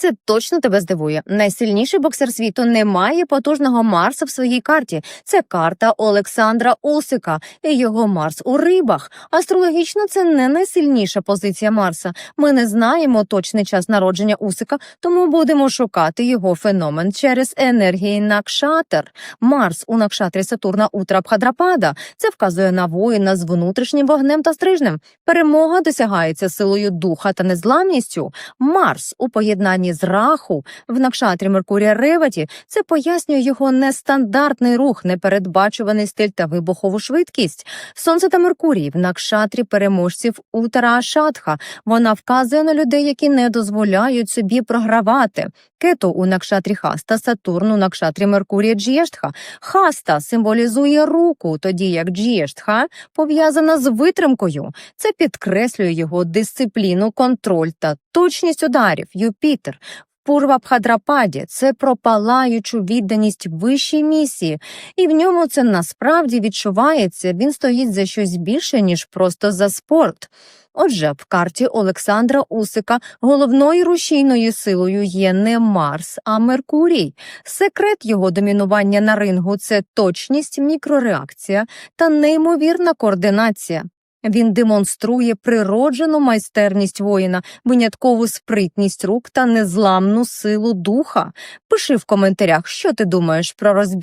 Це точно тебе здивує. Найсильніший боксер світу не має потужного Марса в своїй карті. Це карта Олександра Усика і його Марс у рибах. Астрологічно це не найсильніша позиція Марса. Ми не знаємо точний час народження Усика, тому будемо шукати його феномен через енергії Накшатер. Марс у Накшатрі Сатурна Утрабхадрапада. Це вказує на воїна з внутрішнім вогнем та стрижнем. Перемога досягається силою духа та незламністю. Марс у поєднанні з Раху в Накшатрі Меркурія Реваті це пояснює його нестандартний рух, непередбачуваний стиль та вибухову швидкість. Сонце та Меркурій в Накшатрі переможців Утара Ашатха. Вона вказує на людей, які не дозволяють собі програвати. Кету у Накшатрі Хаста, Сатурн у Накшатрі Меркурія Джєштха. Хаста символізує руку, тоді як Джєштха пов'язана з витримкою. Це підкреслює його дисципліну, контроль та точність ударів. Юпітер. Пурва Бхадрападі – це про палаючу відданість вищій місії, і в ньому це насправді відчувається. Він стоїть за щось більше ніж просто за спорт. Отже, в карті Олександра Усика головною рушійною силою є не Марс, а Меркурій. Секрет його домінування на рингу це точність, мікрореакція та неймовірна координація. Він демонструє природжену майстерність воїна, виняткову спритність рук та незламну силу духа. Пиши в коментарях, що ти думаєш про розбір.